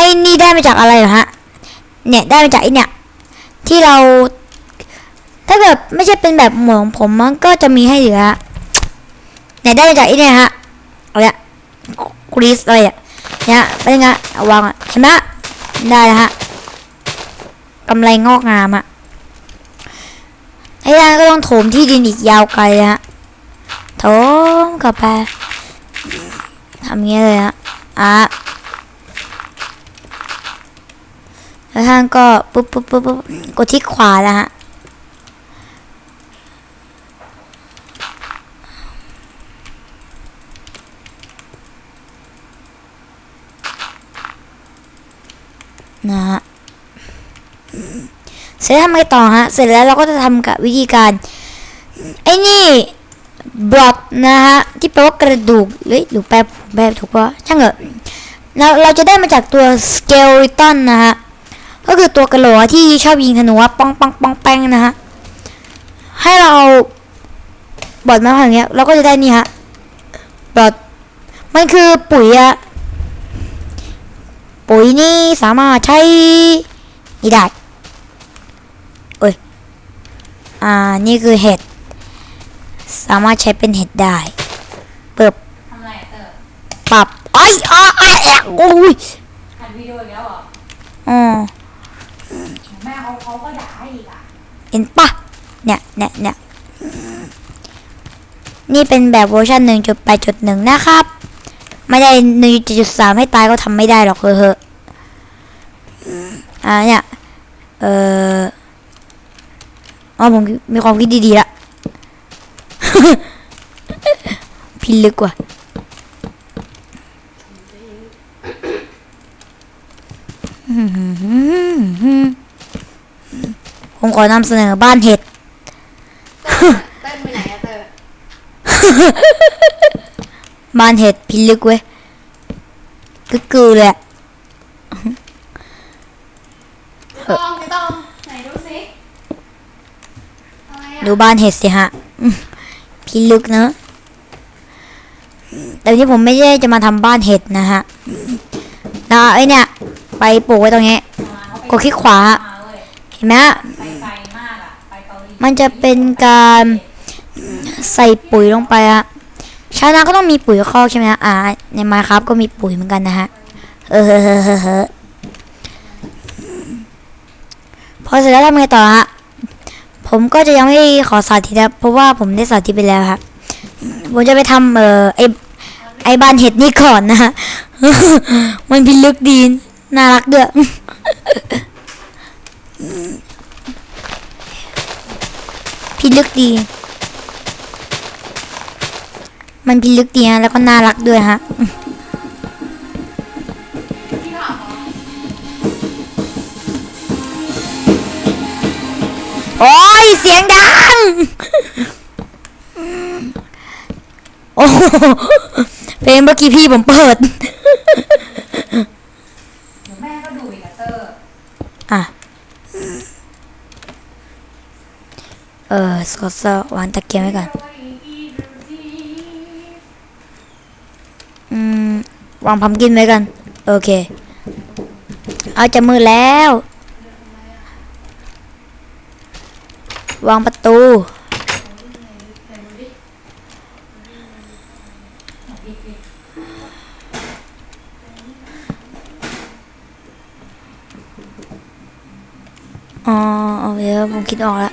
อ้นี่ได้มาจากอะไรเหรอฮะ เนี่ยได้มาจากไอ้เนี่ย ที่เรา ถ้าเกิดไม่ใช่เป็นแบบหมวกของผมมันก็จะมีให้เหลือเนี่ยได้มาจากไอ้เนี่ยฮะอะไรอะกรีซอะไรอะเนี่ยเป็นไงเอาวางอะเห็นไหมฮะได้แล้วฮะกำไรงอกงามอะไอ้นั่นก็ต้องโถมที่ดินอีกยาวไกลฮะโถมกลับไปทำเงี้ยเลยฮะอะ แล้วท่านก็ปุ๊บปุ๊บปุ๊บปุ๊บกดที่ขวาแล้วฮะนะฮะเสร็จแล้วทำไงต่อฮะ เสร็จแล้วเราก็จะทำกับวิธีการไอ้นี่บล็อตนะฮะที่แปลว่ากระดูกเฮ้ยหรือแปลแปลถูกปะช่างเถอะเราเราจะได้มาจากตัวสเกลตันนะฮะ ก็คือตัวกระโหลกที่ชอบยิงธนูว่าป้องป้องป้องแป้งนะฮะให้เราเอาบอดมาอย่างเงี้ยเราก็จะได้นี่ฮะบอดมันคือปุ๋ยอะปุ๋ยนี่สามารถใช้นี่ได้เอ้ยอ่านี่คือเห็ดสามารถใช้เป็นเห็ดได้เปิบทำไรอะเตอร์ปรับไอ้อ้อไอ้แอะโอ้ยหันวิดีโออีกแล้วเหรออ๋อแม่ เขาเขาก็ด่าให้อีกอะเห็นปะเนี่ยเนี่ยเนี่ยนี่เป็นแบบเวอร์ชันหนึ่งจุดแปดจุดหนึ่งนะครับ ไม่ได้หนึ่งจุดสามให้ตายก็ทำไม่ได้หรอกเฮ้ออ่าเนี่ย เอออ๋อผมมีความคิดดีๆละพิลึกว่ะ ผมขอนำเสนอบ้านเห็ด เต้นไปไหนอะเตอร์บ้านเห็ดพิลึกเว้ยกึกกือเลยอะไม่ต้องไม่ต้องไหนดูสิอะไรอะดูบ้านเห็ดสิฮะอืมพิลึกเนอะแต่วันนี้ผมไม่ได้จะมาทำบ้านเห็ดนะฮะแล้วไอ้เนี่ย ไปปลูกไว้ตรงนี้เขาไปกดคลิกขวามาเว้ยเห็น ไหมฮะไปไกลมากอะไปเกาหลีมันจะเป็นการใส่ปุ๋ยลงไปอะชาวนาก็ต้องมีปุ๋ยคอกใช่ไหมฮะอ่าในมาครับก็มีปุ๋ยเหมือนกันนะฮะเออเฮ้อเฮ้อเฮ้อเฮ้อพอเสร็จแล้วทำไงต่อฮะผมก็จะยังไม่ขอสาธิตนะเพราะว่าผมได้สาธิตไปแล้วฮะผมจะไปทำเอ่อไอไอบานเห็ดนี่ก่อนนะฮะมันพิลึกดี น่ารักด้วย พิลึกดี มันพิลึกดีฮะแล้วก็น่ารักด้วยฮะโอ้ยเสียงดัง โอ้โหเพลงเมื่อกี้พี่ผมเปิด เดี๋ยวแม่ก็ดูอีกอะเตอร์ อะ เออ สวางตะเกียงไว้ก่อน อืม วางพัมกินไว้กัน โอเค เอาจะมือแล้ว วางประตู อ๋อ เอาเดี๋ยวผมคิดออกแล้ว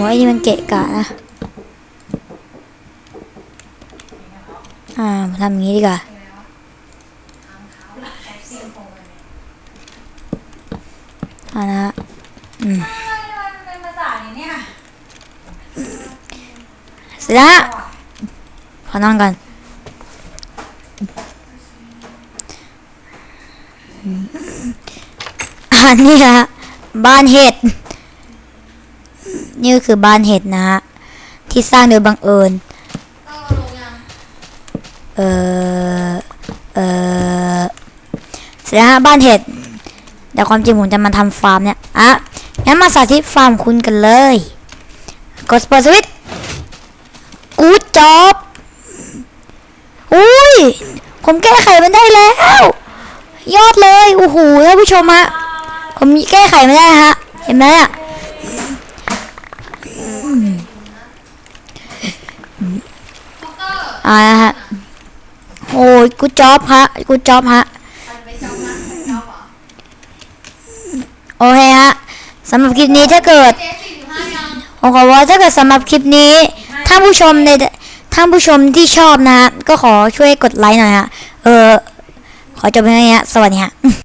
หัวไอ้นี่มันเกะกะนะ อ่าทำอย่างนี้ดีกว่า อ่านะอืมเสร็จแล้วขอนอนก่อนอันนี้ฮะบ้านเห็ด นี่ก็คือบ้านเห็ดนะฮะที่สร้างโดยบังเอิญต้องเอออเออเสร็จแล้วฮะบ้านเห็ดแต่ความจริงผมจะมาทำฟาร์มเนี่ยอะงั้นมาสาธิตฟาร์มคุณกันเลย กดสปอร์ตสวิตกูดจ็อบอุ้ย ผมแก้ไขมันได้แล้ว ยอดเลยโอ้โหท่านผู้ชมฮะผมแก้ไขไมันได้ฮะ เห็นไหมอะ คุก เกอร์อ่านะฮะโอ้ยกูจอบฮะกูจอบฮะโอเคฮะสำหรับคลิปนี้ถ้าเกิดเจ๊สี่สิบห้ายังผมขอว่าถ้าเกิดสำหรับคลิปนี้ท่านผู้ชมในท่านผู้ชมที่ชอบนะฮะก็ขอช่วยกดไลค์หน่อยฮะเออขอจบเพียงเท่านี้ฮะสวัสดีฮะ